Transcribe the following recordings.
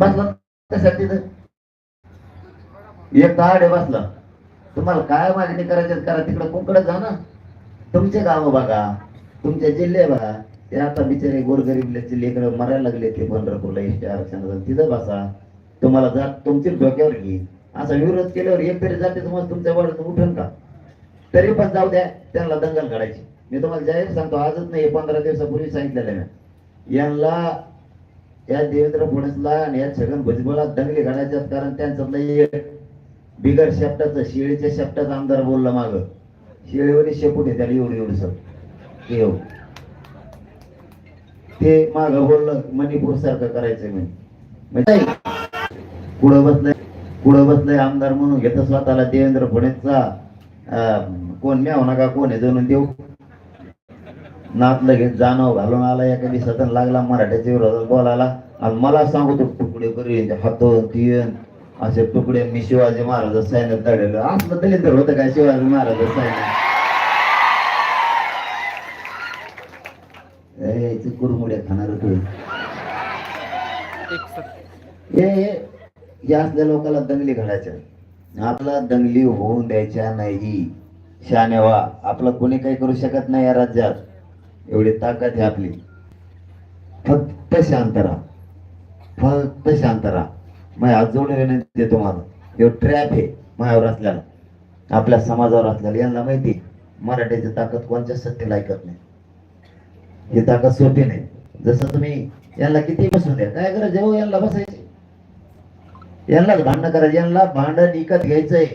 बसला एक दहा बसला. तुम्हाला काय मागणी करायची करा तिकडे कोणकडे जा ना. तुमचे गाव बघा. तुमचे जिल्हे बघा. ते आता बिचारे गोरगरीबल्याचे लेकर मरायला लागले ते पंढरपूरला इष्ट आरक्षण तिथं बसा. तुम्हाला जात तुमची डोक्यावर घे. असा विरोध केल्यावर एक तरी जाते तुम्हाला तुमच्या वडील उठून का? तरी पण जाऊ द्या. त्यांना दंगल काढायची. मी तुम्हाला जाहीर सांगतो आजच नाही पंधरा दिवसापूर्वी सांगितलेलं मी. यांना या देवेंद्र फडणवीसला आणि या छगन भुजबळला दंगली काढायच्यात कारण त्यांचं बिगर शेपटाचं शेळीच्या शेपटाचा आमदार बोलला माग. शेळीवरी शेपूट आहे त्याला एवढी एवढं सर येऊ हो. ते माग बोललं मणिपूर सारखं करायचंय म्हणे. म्हणजे कुठं बसलंय कुठं बसलंय आमदार म्हणून घेतं स्वतःला देवेंद्र फडणवीसचा कोण म्याव नका कोण आहे जणून देऊ. नात लगेच जाणव घालून आला एका दिवसात लागला मराठ्याच्या विरोधात बोलायला. आणि मला सांगू तो तुकडे करीन हातो तीन असे तुकडे मी शिवाजी महाराज सैन्यात तडलं असलं दलिंदर होतं काय शिवाजी महाराज सैन्यात? कुरमुड्या खाणार तू. हे असल्या लोकांना दंगली घडायच्या आपला दंगली होऊन द्यायच्या नाही. शानेवा आपलं कोणी काही करू शकत नाही या राज्यात. एवढी ताकद आहे आपली. फक्त शांत राहा. फक्त शांत राहा. मग अजून विनंती आहे तुम्हाला. हे ट्रॅप आहे मायावर असल्याला आपल्या समाजावर असल्याला यांना माहिती मराठीची ताकद कोणत्या सत्तेला ऐकत नाही. ही ताकद सोपी नाही. जसं तुम्ही यांना किती बसून द्या. काय करा जेव्हा हो यांना बसायचे? यांनाच भांडण करायचं. यांना भांडण विकत घ्यायचंय.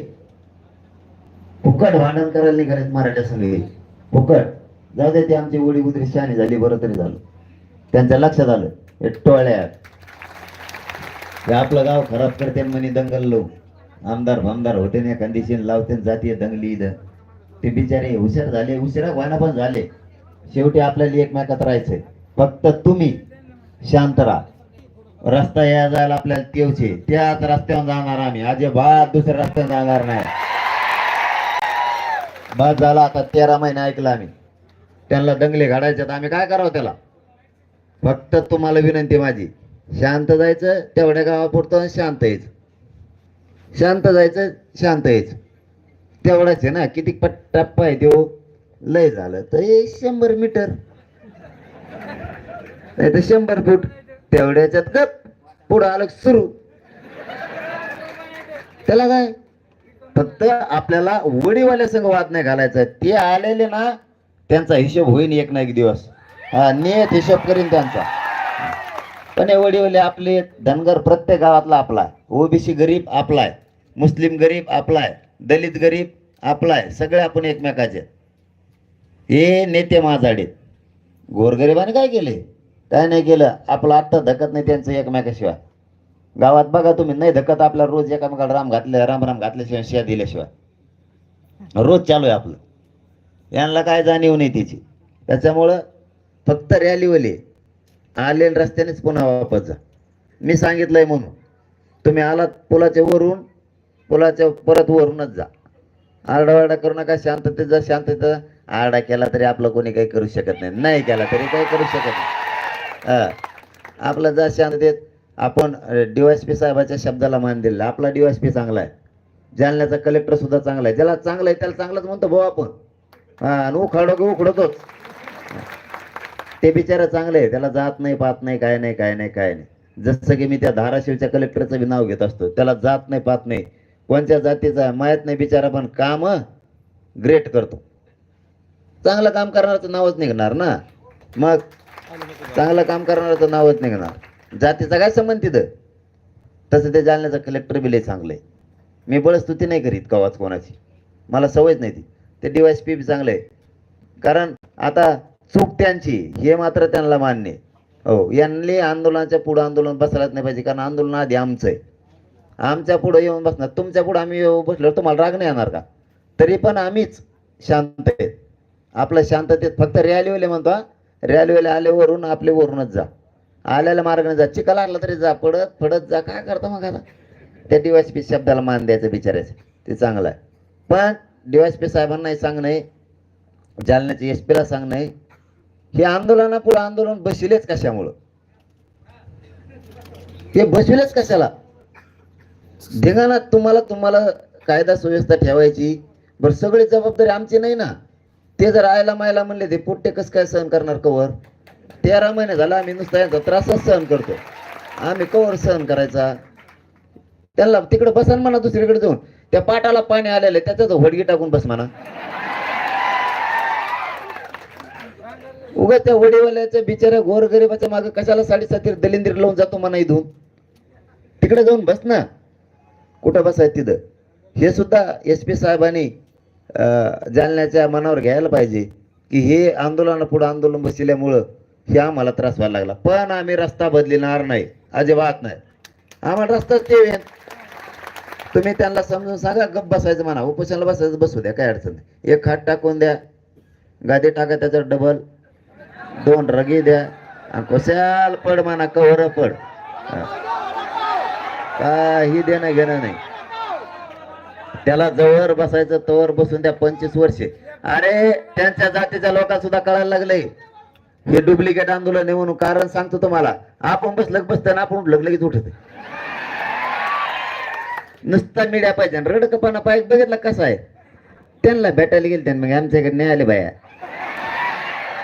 फुकट भांडण करायला नाही करायचं मराठ्या संघ. फुकट. जाऊ दे ते आमची ओढी उदरी शहाणी झाली बरं तरी झालं. त्यांच्या लक्षात आलं हे टोळ्या हे आपलं गाव खराब करते म्हणे दंगल लो आमदार भामदार होते ना कंडिशन लावते जातीय दंगली इथं. ते बिचारे हुशार झाले उशिरा व्हायला पण झाले. शेवटी आपल्याला एकमेकात राहायचंय. फक्त तुम्ही शांत राहा. रस्ता या जायला आपल्याला तेवचे. त्याच रस्त्यावर जाणार आम्ही. अजिबात दुसऱ्या रस्त्यावर जाणार नाही. बस झाला आता तेरा महिने ऐकलं आम्ही. त्यांना दंगले घाडायच्यात आम्ही काय करावं त्याला? फक्त तुम्हाला विनंती माझी शांत जायचं तेवढ्या गावापुरतं आणि शांत यायचं. शांत जायचं शांत यायचं. तेवढाच आहे ना किती पट टप्पा आहे देऊ लय झालं तर हे शंभर मीटर. नाही तर शंभर फूट. तेवढ्याच्यात गप पुढं आलं सुरू. त्याला काय? फक्त आपल्याला वडीवाल्या संघ वाद नाही घालायचा. ते आलेले ना त्यांचा हिशोब होईन एक ना एक दिवस. हा नियत हिशोब करीन त्यांचा. पण हे वडीवले आपले धनगर प्रत्येक गावातला आपला ओबीसी गरीब आपला आहे. मुस्लिम गरीब आपला आहे. दलित गरीब आपला आहे. सगळे आपण एकमेकाचे हे नेते माझाडे गोरगरिबाने काय केले? काय नाही केलं. आपलं आत्ता धकत नाही त्यांचं एकमेकाशिवाय. गावात बघा तुम्ही नाही धकत आपल्या रोज एकामेकाला राम घातले राम राम घातल्याशिवाय शिया दिल्याशिवाय. रोज चालू आहे आपलं. यांना काय जाणीव नाही त्याची त्याच्यामुळं फक्त रॅलीवले आलेल्या रस्त्यानेच पुन्हा वापस जा. मी सांगितलंय म्हणून. तुम्ही आलात पुलाच्या वरून पुलाच्या परत वरूनच जा. आरडावारडा करू नका शांततेत जा शांततेत आरडा केला तरी आपलं कोणी काही करू शकत नाही. नाही केला तरी काही करू शकत नाही. आपलं जा शांततेत. आपण डीवायसपी साहेबाच्या शब्दाला मान दिलेला. आपला डीवायसपी चांगला आहे. जालन्याचा कलेक्टर सुद्धा चांगला आहे. ज्याला चांगला आहे त्याला चांगलंच म्हणतो भाऊ आपण. आणि उखाडो की उखडतोच. ते बिचारा चांगले त्याला जात नाही पाहत नाही काय नाही काय नाही काय नाही. जसं की मी त्या धाराशिवच्या कलेक्टरचं बी नाव घेत असतो. त्याला जात नाही पाहत नाही. कोणत्या जातीचा माहीत नाही बिचारा पण काम ग्रेट करतो. चांगलं काम करणारचं नावच निघणार ना. मग चांगलं काम करणारचं नावच निघणार. जातीचा काय संबंध तिथं? तसं ते जालन्याचं कलेक्टर बी चांगलं आहे. मी बळस्तुती नाही करीत कवाच कोणाची. मला सवयच नाही ती. ते डिवायस पी बी चांगलं आहे. कारण आता चूक त्यांची हे मात्र त्यांना मान्य हो यांनी आंदोलनाच्या पुढं आंदोलन बसायलाच नाही पाहिजे कारण आंदोलन आधी आमचं आहे. आमच्या पुढं येऊन बसणार तुमच्या पुढं आम्ही बसलो तुम्हाला राग नाही येणार का? तरी पण आम्हीच शांत आहेत. आपलं शांततेत फक्त रॅलीवाले म्हणतो रॅलीवाले आले वरून आपले वरूनच जा. आल्याला मार्गाने जा. चिका लागला तरी जा पडत पडत जा. काय करतो मग आता? त्या डिवायस पी शब्दाला मान द्यायचं बिचारायचं. ते चांगलं आहे. पण डीवायसपी साहेबांनाही सांगणं जालन्याच्या एस पीला सांगणं आहे. आंदोलना पुढे आंदोलन बसिलेच कशामुळं? हे बसविलेच कशाला? धिंगाणा तुम्हाला तुम्हाला कायदा सुव्यवस्था ठेवायची. बरं सगळी जबाबदारी आमची नाही ना? ते जर आयला मायला म्हणले ते पोट्टे कसं काय सहन करणार कवर? तेरा महिने झाला आम्ही नुसता यांचा त्रासच सहन करतो. आम्ही कवर सहन करायचा? त्यांना तिकडे बसन म्हणा दुसरीकडे जाऊन. त्या पाटाला पाणी आलेलं आहे त्याच्यात होडगी टाकून बस म्हणा. उगा त्या वडीवाल्याच्या बिचाऱ्या गोरगरिबाच्या मागे कशाला साडेसाती दलिंदीर लावून जातो म्हणा इथून? तिकडे जाऊन बस ना. कुठं बसाय तिथं? हे सुद्धा एस पी साहेबांनी अं, जालन्याच्या मनावर घ्यायला पाहिजे की हे आंदोलन पुढे आंदोलन बसल्यामुळं हे आम्हाला त्रास व्हायला लागला. पण आम्ही रस्ता बदलणार नाही. अजिबात नाही. आम्हाला रस्ताच ते तुम्ही त्यांना समजून सांगा गप बसायचं म्हणा. उपोषणाला बसायचं बसू द्या काय अडचण नाही. एक खाट टाकून द्या. गादी टाका त्याच्यावर डबल दोन रगी द्या. आणि कशाल पड म्हणा कवर पड. काही देणं घेणं नाही. त्याला जवळ बसायचं तवर बसून द्या पंचवीस वर्षे. अरे त्यांच्या जातीच्या लोकांना सुद्धा कळायला लागले हे डुप्लिकेट आंदोलन आहे म्हणून कारण सांगतो तुम्हाला. आपण बसलं की बसताना आपण उठलं लगेच उठत. नुसता मिड्या पाहिजे. आणि रडकपणा पाहिजे बघितलं कसा आहे? त्यांना भेटायला गेले त्यांना मग आमच्याकडे नाही आले बाया.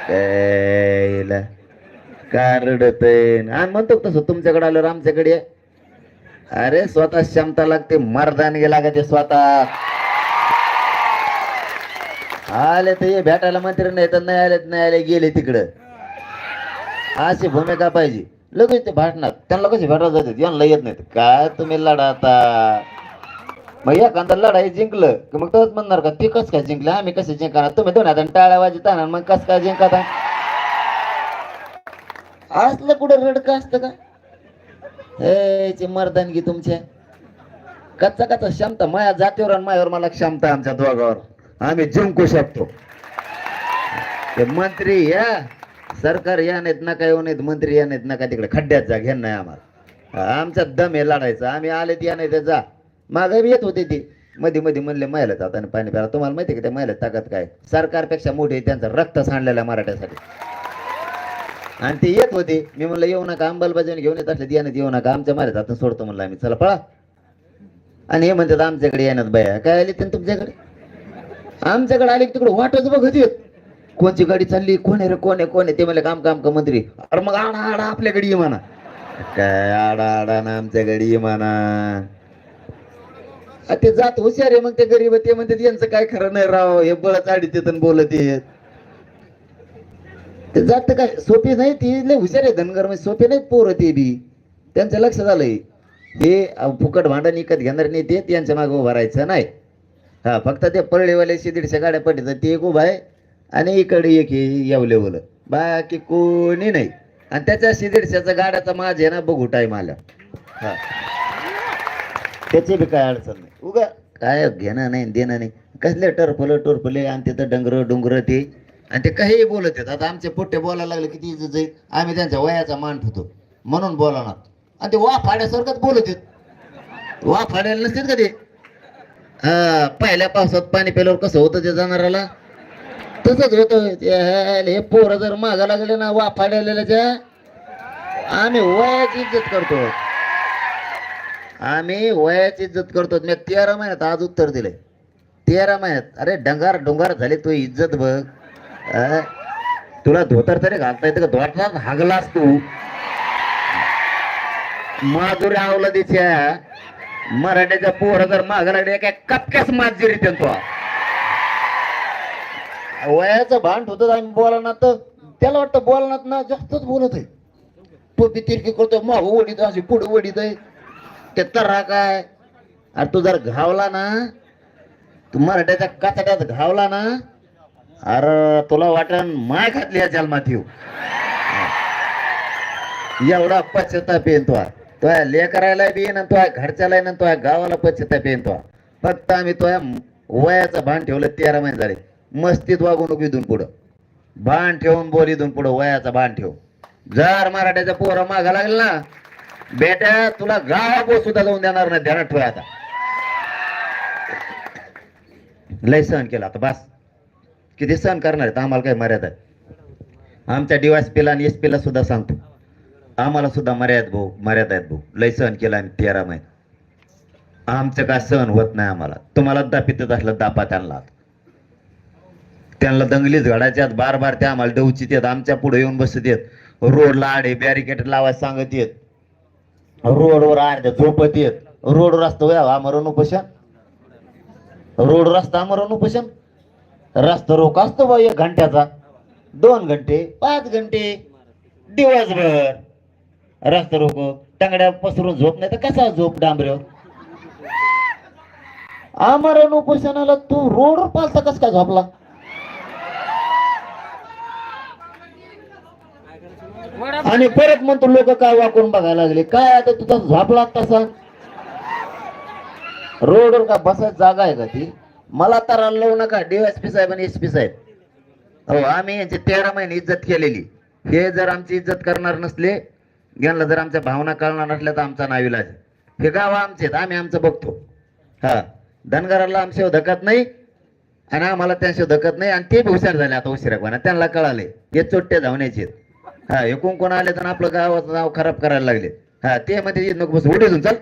कैला का रडत आणि म्हणतो तसं तुमच्याकडे आलो आमच्याकडे अरे स्वतः क्षमता लागते मर्दानगी लागते स्वतः. आले तर हे भेटायला मंत्री नाही तर नाही आले तर नाही आले गेले तिकडं. अशी भूमिका पाहिजे. लगेच ते भाटणार त्यांना कसे भेटायला जातात? यांना येत नाहीत. काय तुम्ही लढा आता? मग एखादा लढाई जिंकलं की मग तोच म्हणणार का ते कस काय जिंकलं? आम्ही कसे जिंकणार? तुम्ही दोन हाताने टाळ्या वाजत आणा मग कस काय जिंकत असलं कुठं रडकं असतं का? हे मर्दानगी तुमच्या कच्चा कच्चा क्षमता. माया जातीवर आणि मायावर मला क्षमता आमच्या दोघावर. आम्ही जिंकू शकतो. ते मंत्री या. सरकार या नाहीत नका येऊ नाहीत मंत्री या नाहीत काय तिकडे खड्ड्यात जा घेण नाही आम्हाला. आमचा दम हे लढायचा. आम्ही आले या नाही ते जा. मागे येत होते ती. मध्ये मध्ये म्हणले महिला जाताना पाणी प्याला तुम्हाला माहिती का त्या महिला ताकद काय? सरकारपेक्षा मोठी आहे, त्यांचं रक्त सांडलेलं मराठ्यासाठी. आणि ते येत होते. मी म्हणलं येऊ नका अंमलबजावणी घेऊन येत असले येण्यात येऊ नका. आमच्या माझ्या हातून सोडतो म्हणलं आम्ही. चला पळा. आणि हे म्हणतात आमच्याकडे येण्यात बाया. काय आली त्यांनी तुमच्याकडे? आमच्याकडे आले की तिकडे वाटच बघत येत. कोणची गाडी चालली? कोण आहे रे? कोण आहे? कोण आहे? ते म्हणले काम काम का मंत्री. अरे मग आडा आडा आपल्याकडे ये म्हणा. काय आडा आडा ना आमच्याकडे ये म्हणा. ते जात हुशार आहे मग ते गरीब ते म्हणतात यांचं काय खरं नाही राव हे बळच आडीत येत बोलत येत ते जात काय सोपी नाही ती लय हुशार आहे धनगर म्हणजे सोपे नाही पोरं ते बी. त्यांचं लक्ष झालंय. हे फुकट भांडण विकत घेणार नाही ते त्यांच्या मागे उभं राहायचं नाही. हा फक्त ते पळलेवाले दीडशे गाड्या पडतात ते एक उभा आहे. आणि इकडे एक येवलेवलं बाकी कोणी नाही. आणि त्याच्या दीडशेचा गाड्याचा माझ आहे ना बघू टाईम आला. हा. त्याची बी काय अडचण नाही. उगा काय घेणं नाही देणं नाही. कसले टरफलं टोरफले आणि तिथं डंगर डोंगर ते. आणि ते काही बोलत आहेत. आता आमचे पोट्टे बोलायला लागले किती इज्जत जाईल आम्ही त्यांच्या वयाचा मान ठेवतो. म्हणून बोलणार आणि ते वा फाड्यासारखंच बोलत आहेत. वा फाड्याला नसतील का ते? हा पहिल्या पावसात पाणी पेल्यावर कसं होतं ते जाणाराला तसंच होत. हे पोरं जर मागा लागले ना वा आम्ही वयाची इज्जत करतो. आम्ही वयाची इज्जत करतो. मी तेरा महिन्यात आज उत्तर दिलंय. तेरा महिन्यात अरे डंगार डोंगार झाले तू इज्जत बघ. तुला धोतर तरी घालता येतं का? धोतरात हागलास तू. माधुरी आवला अवलादीच्या मराठ्याच्या पोर जर माग लागले काय माझी रित्या तो वयाचं भांड होत आम्ही बोलणार तर त्याला वाटतं बोलणार ना जास्तच बोलत आहे. टोपी तिरकी करतो माग वडीत अशी पुढे वडीत आहे. ते तर्रा काय? अरे तू जर घावला ना तू मराठ्याच्या कातड्यात घावला ना अरे तुला वाटण माय घातली या जन्मात येऊ. एवढा पश्चाताप येईन तो. तुया लेकरायला बी येईन तो घरच्याला येईन तुया गावाला पश्चाताप येईन तो. फक्त आम्ही तुया वयाचं भान ठेवलं तेरा महिने झाले. मस्तीत वागू नको इथून पुढं. भान ठेवून बोल इथून पुढं वयाचा भान ठेव. जर मराठ्याचा पोरं मागा लागेल ना बेटा तुला गावा सुद्धा जाऊन देणार नाही ध्यानात ठेवा आता. लय सहन केला आता बस. किती सहन करणार आहेत? आम्हाला काय मर्यादा आहे आमच्या डीवायस पीला आणि एस पीला सुद्धा सांगतो. आम्हाला सुद्धा मर्याद भाऊ मर्यादा आहेत भाऊ. लय सहन केला आम्ही तेरा महिने. आमचं काय सहन होत नाही आम्हाला. तुम्हाला दापितच असलं दापा आणला त्यांना दंगलीच घडायच्यात बार बार त्या आम्हाला डवचित येत आमच्या पुढे येऊन बसत येत रोडला आडे बॅरिकेड लावायला सांगत येत रोडवर अर्ध्या झोपत येत रोड रस्ता वया आमरण उपोषण? रोड रस्ता आमरण उपोषण? रस्ता रोख असतो बा एक घंट्याचा. दोन घंटे पाच घंटे. दिवसभर. रस्ता रोख टंगड्या पसरून झोप नाही तर कसा झोप डांबऱ्यावर? आमरण उपोषणाला तू रोडवर पालता कस काय झोपला? आणि परत म्हणतो लोक काय वाकून बघायला लागले? काय आता तुझा झोपला तसा? रोडवर का बसायची जागा आहे का ती? मला तर लावू नका डीएसपी साहेब आणि एस पी साहेब. हो आम्ही यांची तेरा महिने इज्जत केलेली. हे जर आमची इज्जत करणार नसले यांना जर आमच्या भावना कळणार नसल्या तर आमचा नाविलाज हे गाव आमचे आहेत, आम्ही आमचं बघतो. हा धनगराला आमच्या धकत नाही आणि आम्हाला त्यांच्या धकत नाही आणि ते बी हुशार झाले आता उशिरापणा त्यांना कळाले. हे चोट्टे धावण्याचे आहेत. हा हे कोण कोण आले तर आपलं गावाचं नाव खराब करायला लागले. हा ते मध्ये नको बस उठे चल.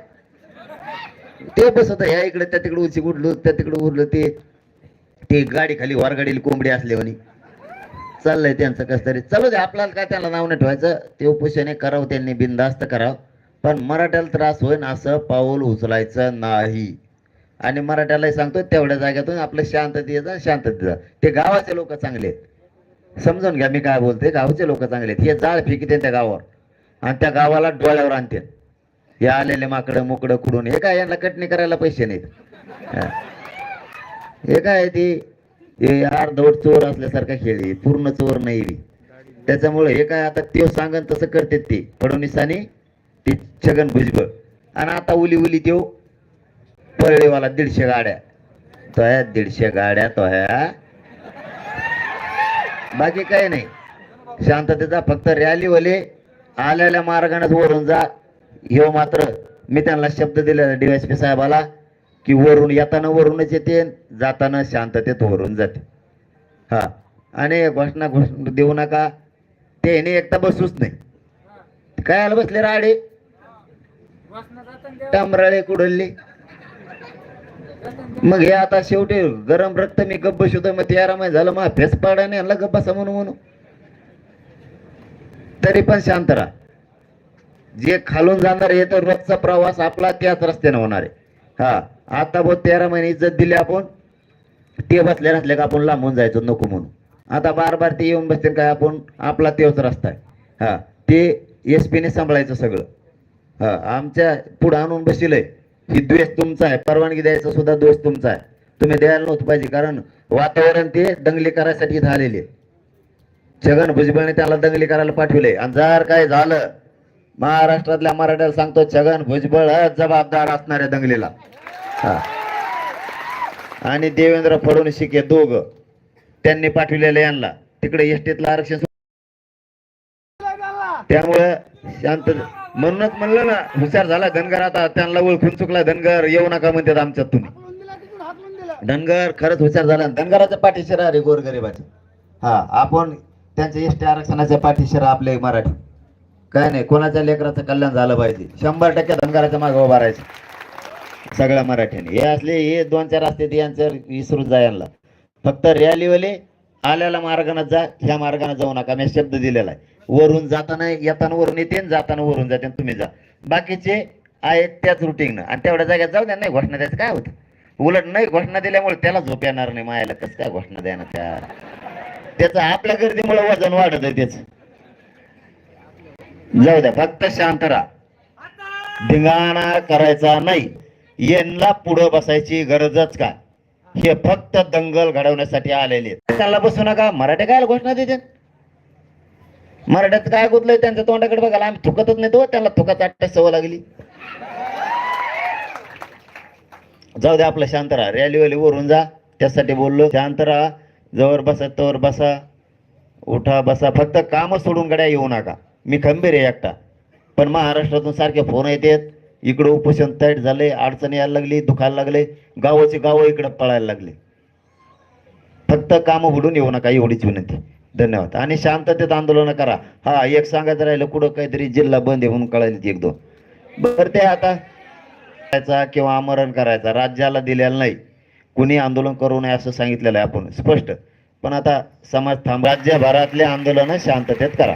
ते बसत ह्या इकडे त्या तिकडे उशी उडलो त्या तिकडे उरलं ते ते गाडी खाली वारगाडीला कोंबडी असले म्हणे. चाललंय त्यांचं कस तरी. चालू दे आपल्याला काय त्यांना नाव नाही ठेवायचं. ते उपोषणे करावं त्यांनी बिनधास्त करावं. पण मराठ्याला त्रास होईन असं पाऊल उचलायचं नाही. आणि मराठ्यालाही सांगतो तेवढ्या जाग्यातून आपलं शांततेचं शांततेचं ते गावाचे लोक चांगले आहेत. समजून घ्या मी काय बोलते गावचे लोक चांगले आहेत. हे जाळ फेकते त्या गावावर. आणि त्या गावाला डोळ्यावर आणते हे आलेले माकडं मुकडं कुडून. हे काय यांना कटणी करायला पैसे नाहीत? हे. काय ती हे अर्धवट चोर असल्यासारखा खेळ आहे. पूर्ण चोर नाही त्याच्यामुळे हे काय आता त्यो सांगन तसं करतात ते. फडणवीसांनी ते छगन भुजबळ. आणि आता उली उली त्यो पळलेवाला दीडशे गाड्या. तो ह्या दीडशे गाड्या तो ह्या बाकी काही नाही. शांततेचा फक्त रॅलीवाले आलेल्या मार्गानेच वरून जा. ह्यो मात्र मी त्यांना शब्द दिलेला डीएसपी साहेबाला की वरून येताना वरूनच येते जाताना शांततेत वरून जाते. हा. आणि घोषणा घोषणा देऊ नका. ते ह्याने एकटा बसूच नाही. काय आलं बसले राडे? टमराळे कुडल्ली. मग हे आता शेवटी गरम रक्त मी गब्ब बसवतो मग ते महिने झालं मग फेस पाडाने आणला गब्बा समोर म्हणून म्हणून. तरी पण शांत राहा. जे खालून जाणार हे तर रोजचा प्रवास आपला त्याच रस्त्याने होणार आहे. हा आता बहुत तेरा महिने इज्जत दिली आपण ते बसले नसले का आपण लांबून जायचो नको म्हणून. आता बार बार ते येऊन बसतील काय आपण आपला तेच रस्ता आहे. हा ते एस पीने सांभाळायचं सगळं. हा आमच्या पुढं आणून बसिलंय ही द्वेष तुमचा आहे. परवानगी द्यायचा सुद्धा दोष तुमचा आहे. तुम्ही द्यायला नव्हतं पाहिजे कारण वातावरण ते दंगली करायसाठी इथं आलेले छगन भुजबळने त्याला दंगली करायला पाठवले. आणि जर काय झालं महाराष्ट्रातल्या मराठ्याला सांगतो छगन भुजबळ जबाबदार असणाऱ्या दंगलीला. आणि देवेंद्र फडणवीस हे दोघ त्यांनी पाठविलेलं यांना. तिकडे एसटीतलं आरक्षण त्यामुळं शांत म्हणूनच म्हणलं ना हुशार झाला धनगर आता त्यांना ओळखून चुकला धनगर येऊ नका म्हणतात आमच्यात तुम्ही. धनगर खरंच हुशार झाला. धनगराच्या पाठीशी राहा रे हा आपण त्यांच्या एसटी आरक्षणाच्या पाठीशी राहा आपले मराठी. काय नाही कोणाच्या लेकराचं कल्याण झालं पाहिजे? शंभर टक्के धनगराच्या मागे उभा राहायचं. सगळ्या मराठ्याने. हे असले हे दोन चार असते यांचं विसरून जा यांना. फक्त रॅलीवाले आल्याला मार्गाने जा ह्या मार्गाने जाऊ नका. मी शब्द दिलेला आहे. वरून जाताना येताना वरून येते जाताना वरून जाते तुम्ही जा. बाकीचे आहेत त्याच रुटीन आणि तेवढ्या जाग्यात जाऊ द्या नाही घोषणा द्यायचं काय होतं? उलट नाही घोषणा दिल्यामुळे त्याला झोप येणार नाही मायाला. कसं काय घोषणा द्या ना त्या? त्याचं आपल्या गर्दीमुळे वजन वाढत आहे त्याच. जाऊ द्या फक्त शांत राहा. धिंगाणा करायचा नाही. यांना पुढं बसायची गरजच का? हे फक्त दंगल घडवण्यासाठी आलेले त्यांना त्याला बसू नका मराठे काय घोषणा देते मराठ्यात काय गुतलंय त्यांच्या तोंडाकडे बघायला? आम्ही थुकतच नाही तो त्यांना थुकाच आठ सवय लागली. जाऊ दे आपलं शांत राहा. रॅली वाली वरून जा. त्यासाठी बोललो शांत राहा. जवळ बसा तवर बसा. उठा बसा. फक्त काम सोडून गड्या येऊ नका. मी खंबीर आहे एकटा. पण महाराष्ट्रातून सारखे फोन येतात. इकडं उपोषण तैट झाले अडचणी यायला लागली दुखायला लागले गावाचे गावं इकडं पळायला लागले. फक्त काम उडून येऊ नका एवढीच विनंती. धन्यवाद. आणि शांततेत आंदोलन करा. हा एक सांगायचं राहिलं कुठं काहीतरी जिल्हा बंद येऊन कळायला एक दोन. बरं ते आता करायचा किंवा आमरण करायचा राज्याला दिलेला नाही. कुणी आंदोलन करू नये असं सांगितलेलं आहे आपण स्पष्ट. पण आता समाज थांब. राज्यभरातले आंदोलन शांततेत करा.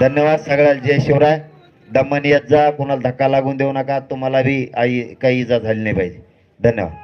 धन्यवाद सगळ्याला जय शिवराय. दमन येत जा कुणाला धक्का लागून देऊ नका तुम्हाला बी आई काही इजा झाली नाही पाहिजे. धन्यवाद.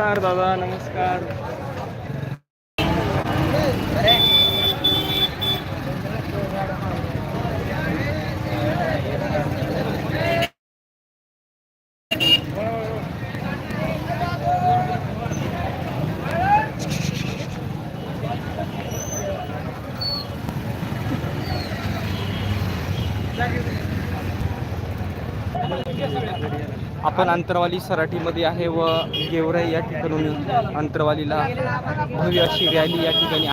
नमस्कार दादा नमस्कार पण अंतरवाली सराठीमध्ये आहे व गेवराई या ठिकाणून अंतरवालीला भव्य अशी रॅली या ठिकाणी